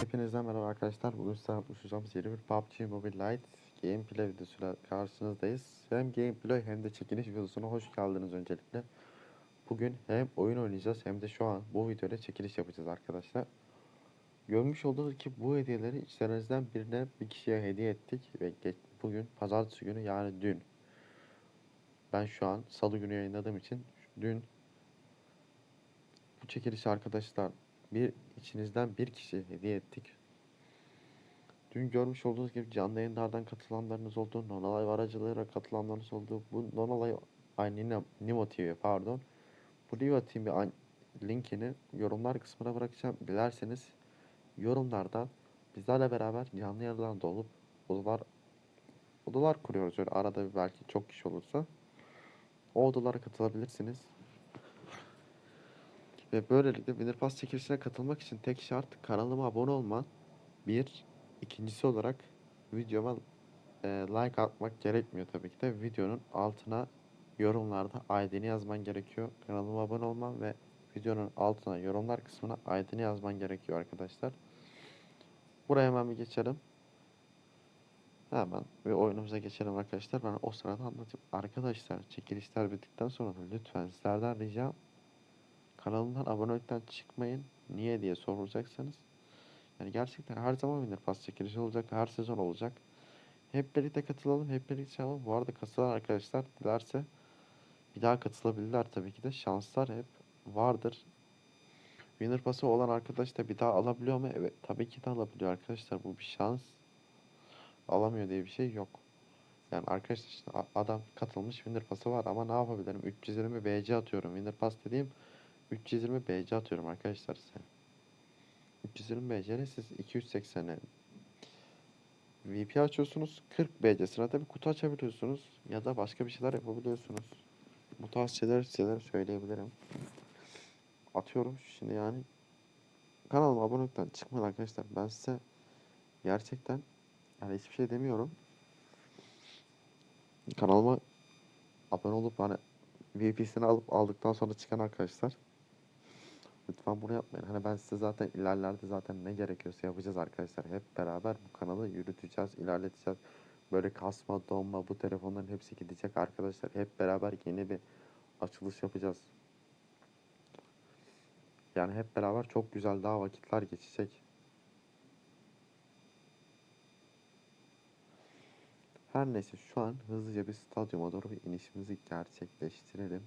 Hepinize merhaba arkadaşlar. Bugün size yapmışacağımız yeni bir PUBG Mobile Lite gameplay videosuyla karşınızdayız. Hem gameplay hem de çekiliş videosuna hoş geldiniz öncelikle. Bugün hem oyun oynayacağız hem de şu an bu videoda çekiliş yapacağız arkadaşlar. Görmüş olduğunuz ki bu hediyeleri içlerinizden birine bir kişiye hediye ettik ve bugün pazartesi günü yani dün. Ben şu an salı günü yayınladığım için dün bu arkadaşlar bir içinizden bir kişi hediye ettik. Dün görmüş olduğunuz gibi canlı yayınlardan katılanlarınız oldu. Nonolay aracılığıyla katılanlarınız oldu. Bu Nonolay ay Nino, Nimo TV pardon. Bu Nimo TV linkini yorumlar kısmına bırakacağım. Dilerseniz yorumlarda bizlerle beraber canlı yayınlarda olup odalar odalar kuruyoruz öyle arada bir belki çok kişi olursa. O odalara katılabilirsiniz. Ve böylelikle Winner Pass çekilişine katılmak için tek şart kanalıma abone olman. Bir. ikincisi olarak videoma e, like atmak gerekmiyor tabii ki de. Videonun altına yorumlarda ID'ni yazman gerekiyor. Kanalıma abone olman ve videonun altına yorumlar kısmına ID'ni yazman gerekiyor arkadaşlar. Buraya hemen bir geçelim. Hemen bir oyunumuza geçelim arkadaşlar. Ben o sırada anlatayım. Arkadaşlar çekilişler bittikten sonra lütfen sizlerden ricam kanalımdan abonelikten çıkmayın. Niye diye sorulacaksanız. Yani gerçekten her zaman Winner Pass çekilişi olacak. Her sezon olacak. Hep birlikte katılalım. Hep birlikte çalalım. Bu arada katılan arkadaşlar dilerse bir daha katılabilirler tabii ki de. Şanslar hep vardır. Winner Pass'ı olan arkadaş da bir daha alabiliyor mu? Evet tabii ki de alabiliyor arkadaşlar. Bu bir şans. Alamıyor diye bir şey yok. Yani arkadaşlar işte adam katılmış Winner Pass'ı var ama ne yapabilirim? 320 BC atıyorum. Winner Pass dediğim 320 BC atıyorum arkadaşlar size. 320 BC'ye siz 280'e VP açıyorsunuz. 40 BC'sine bir kutu açabiliyorsunuz. Ya da başka bir şeyler yapabiliyorsunuz. Bu tarz şeyler, şeyler söyleyebilirim. Atıyorum şimdi yani. Kanalıma abonelikten çıkmayın arkadaşlar. Ben size gerçekten yani hiçbir şey demiyorum. Kanalıma abone olup hani VP'sini alıp aldıktan sonra çıkan arkadaşlar Lütfen bunu yapmayın. Hani ben size zaten ilerlerde zaten ne gerekiyorsa yapacağız arkadaşlar. Hep beraber bu kanalı yürüteceğiz, ilerleteceğiz. Böyle kasma, donma bu telefonların hepsi gidecek arkadaşlar. Hep beraber yeni bir açılış yapacağız. Yani hep beraber çok güzel daha vakitler geçecek. Her neyse şu an hızlıca bir stadyuma doğru bir inişimizi gerçekleştirelim.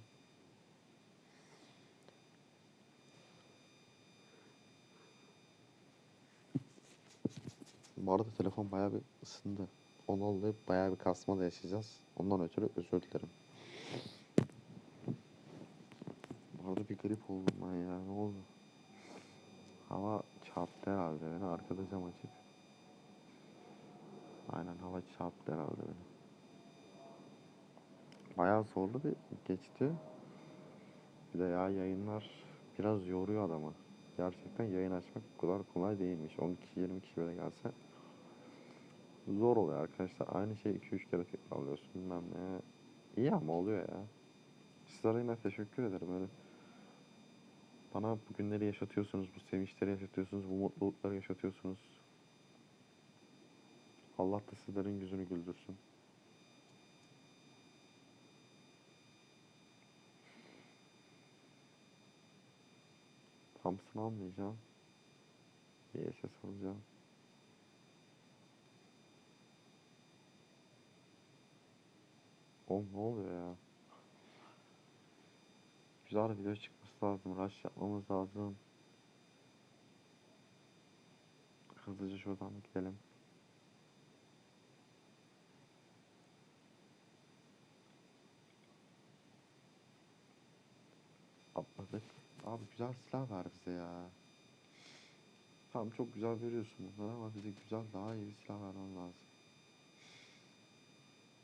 Bu arada telefon bayağı bir ısındı. Onu oldu bayağı bir kasma da yaşayacağız. Ondan ötürü özür dilerim. Bu arada bir grip oldum ben ya. Ne oldu? Hava çarptı herhalde beni. Arkada cam açık. Aynen hava çarptı herhalde beni. Bayağı zorlu bir geçti. Bir de ya yayınlar biraz yoruyor adamı. Gerçekten yayın açmak kadar kolay değilmiş. 10 kişi 20 kişi böyle gelse zor oluyor arkadaşlar. Aynı şeyi 2-3 kere tekrarlıyorsun bilmem ne. İyi ama oluyor ya. Sizlere yine teşekkür ederim. Öyle bana bu günleri yaşatıyorsunuz, bu sevinçleri yaşatıyorsunuz, bu mutlulukları yaşatıyorsunuz. Allah da sizlerin yüzünü güldürsün. Thompson almayacağım. SS alacağım. Oğlum ne oluyor ya? Güzel video çıkması lazım. Rush yapmamız lazım. Hızlıca şuradan gidelim. Atladık. Abi güzel silah ver bize ya. Tamam çok güzel veriyorsun bunları ama bize güzel daha iyi bir silah vermen lazım.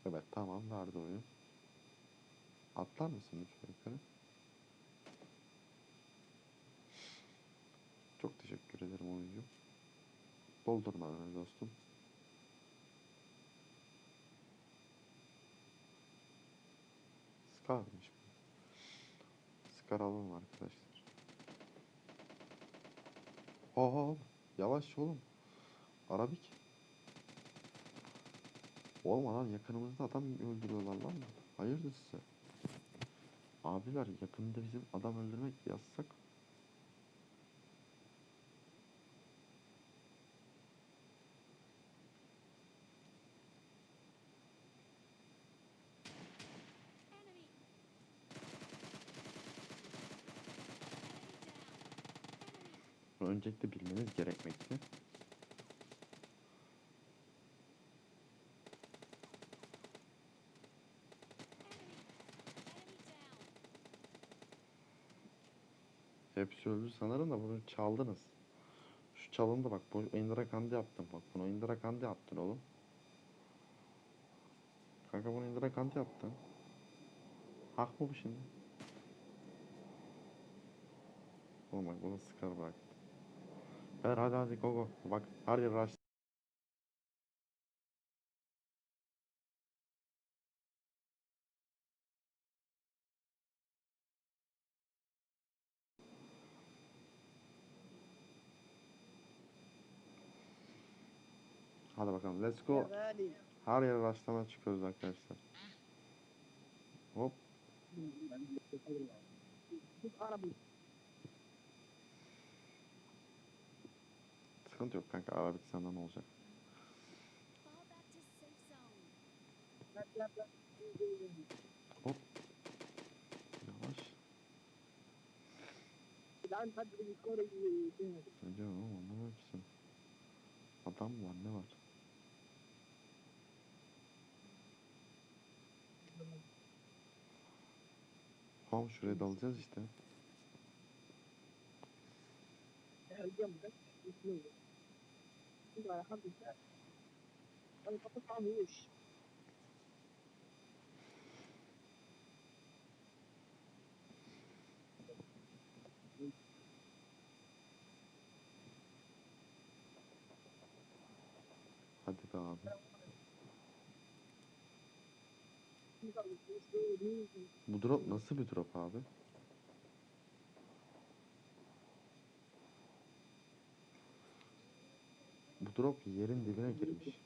Evet tamam verdi oyun. Atlar mısın lütfen yukarı? Çok teşekkür ederim oyuncu. Doldurma beni dostum. Scar'mış bu. Scar alalım arkadaşlar. Aa, yavaş oğlum. Arabik. Oğlum lan yakınımızda adam öldürüyorlar lan. Hayırdır size? Abiler yakında bizim adam öldürmek. Bunu öncelikle bilmeniz gerekmekte. Öldü sanırım da bunu çaldınız. Şu çalındı bak. Bu Indira Kandi yaptın bak. Bunu Indira Kandi yaptın oğlum. Kanka bunu Indira Kandi yaptın. Hak mı bu şimdi? Oğlum bak bunu sıkar bak. Ver hadi hadi go go. Bak her yer rush. Let's go. Her yere rastlama çıkıyoruz arkadaşlar. Hop. Sıkıntı yok kanka araba senden olacak. Hop. Yavaş. Ne diyor oğlum anlamamışsın. Adam var ne var? Tamam şuraya dalacağız işte. Geldim. Bu drop nasıl bir drop abi? Bu drop yerin dibine girmiş.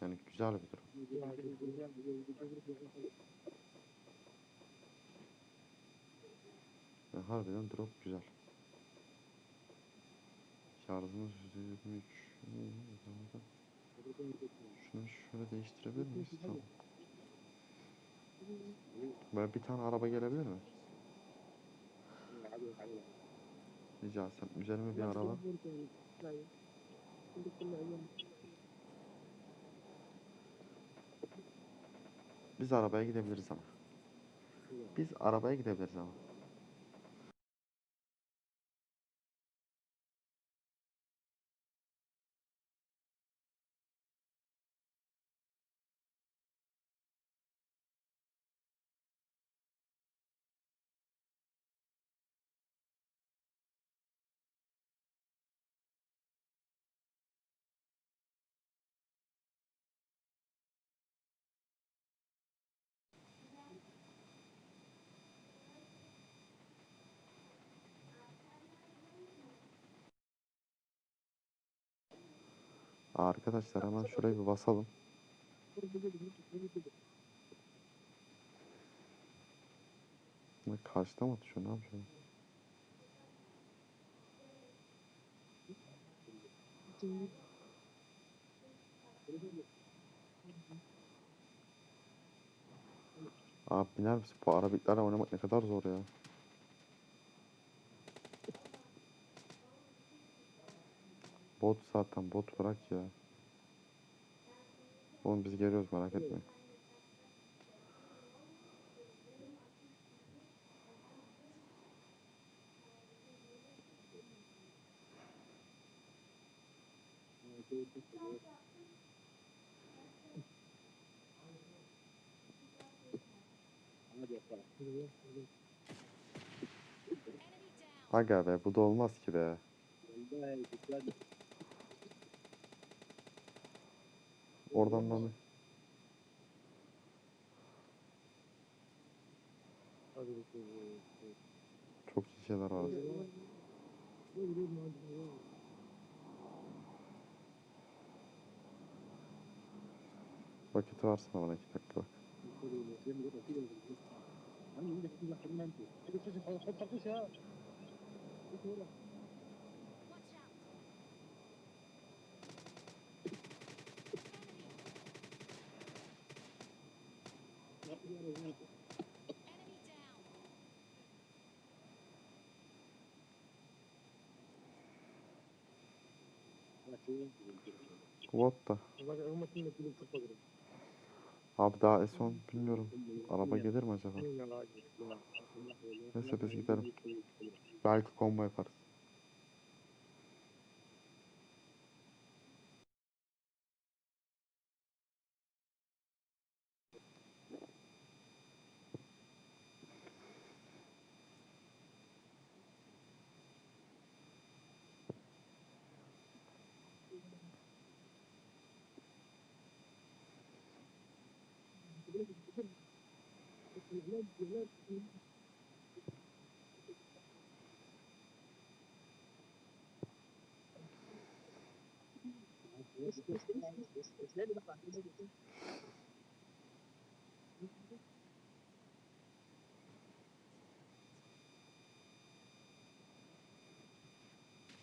Yani güzel bir drop. Yani harbiden drop güzel. Şarjımız %23. İyi, güzel. Şunu şöyle değiştirebilir miyiz? Tamam. Böyle bir tane araba gelebilir mi? Rica etsem. Üzerime bir araba. Biz arabaya gidebiliriz ama. Biz arabaya gidebiliriz ama. Arkadaşlar hemen şuraya bir basalım. Ne karşıda mı atıyor? Ne yapıyor? Abi biner misin? Bu arabiklerle oynamak ne kadar zor ya. Bot zaten bot bırak ya. Oğlum biz geliyoruz merak etmeyin. Aga be bu da olmaz ki be. Oradan Hadi bakalım. çok iyi şeyler var. Vakit varsa bana iki dakika bak. What the? Abi daha S10 bilmiyorum. Araba gelir mi acaba? Neyse biz gidelim. Belki combo yaparız.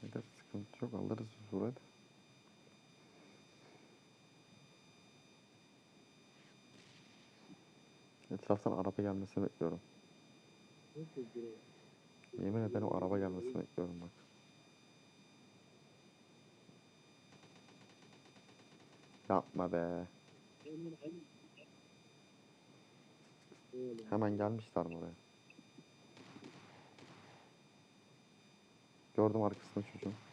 Gider sıkıntı yok alırız Etraftan araba gelmesini bekliyorum. Yemin ederim araba gelmesini bekliyorum bak. Yapma be. Hemen gelmişler mi oraya? Gördüm arkasında çocuğun.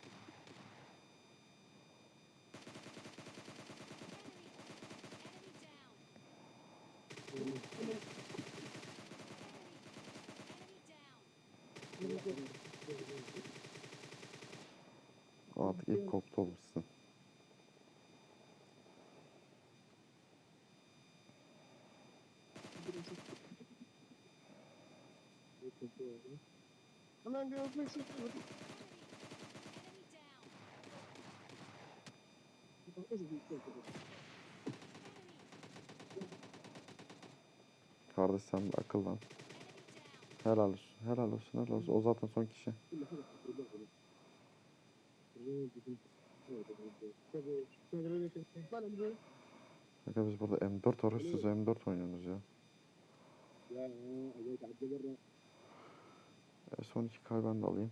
İlk koktu olmuşsun. Hemen. Enemy down. Kardeş sen bir akıllan. Helal olsun. Helal olsun. Helal olsun. O zaten son kişi. Aga biz burada M4 arıyoruz M4 oynuyorsunuz ya. E, son iki kay ben de alayım.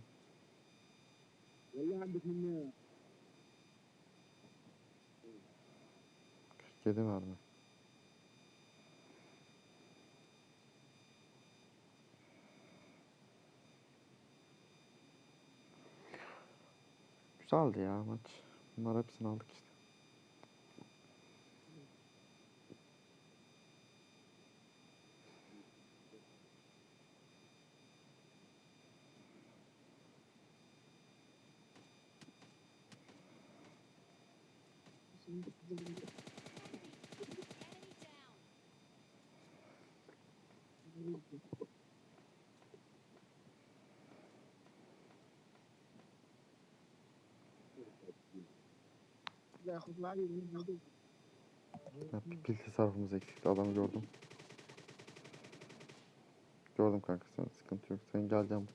Vallahi hem bütün 47. Güzeldi ya maç. Bunlar hepsini aldık işte. Ya, sarfımız eksikti. Adamı gördüm. Gördüm kanka sen sıkıntı yok. Sen geleceğim.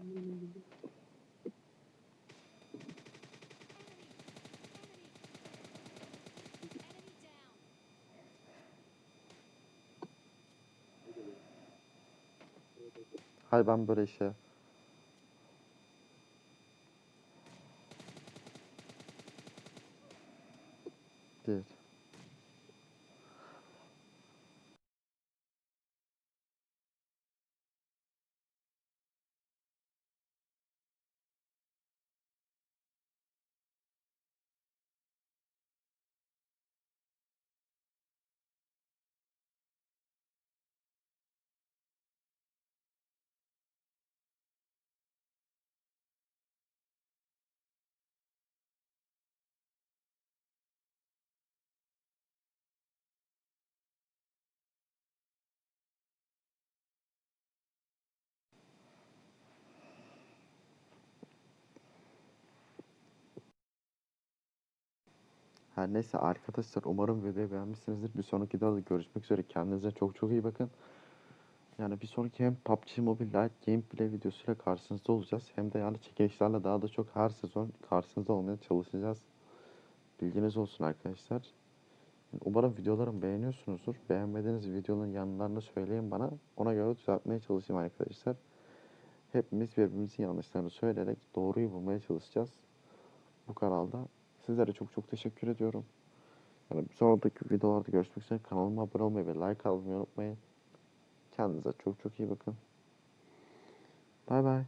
Enemy down. Hay ben böyle işe. Bir. Her neyse arkadaşlar umarım videoyu beğenmişsinizdir. Bir sonraki videoda görüşmek üzere. Kendinize çok çok iyi bakın. Yani bir sonraki hem PUBG Mobile Lite gameplay videosuyla karşınızda olacağız. Hem de yani çekilişlerle daha da çok her sezon karşınızda olmaya çalışacağız. Bilginiz olsun arkadaşlar. Umarım videolarımı beğeniyorsunuzdur. Beğenmediğiniz videoların yanlarını söyleyin bana. Ona göre düzeltmeye çalışayım arkadaşlar. Hepimiz birbirimizin yanlışlarını söyleyerek doğruyu bulmaya çalışacağız. Bu kanalda. Sizlere çok çok teşekkür ediyorum. Yani sonraki videolarda görüşmek üzere. Kanalıma abone olmayı ve like almayı unutmayın. Kendinize çok çok iyi bakın. Bay bay.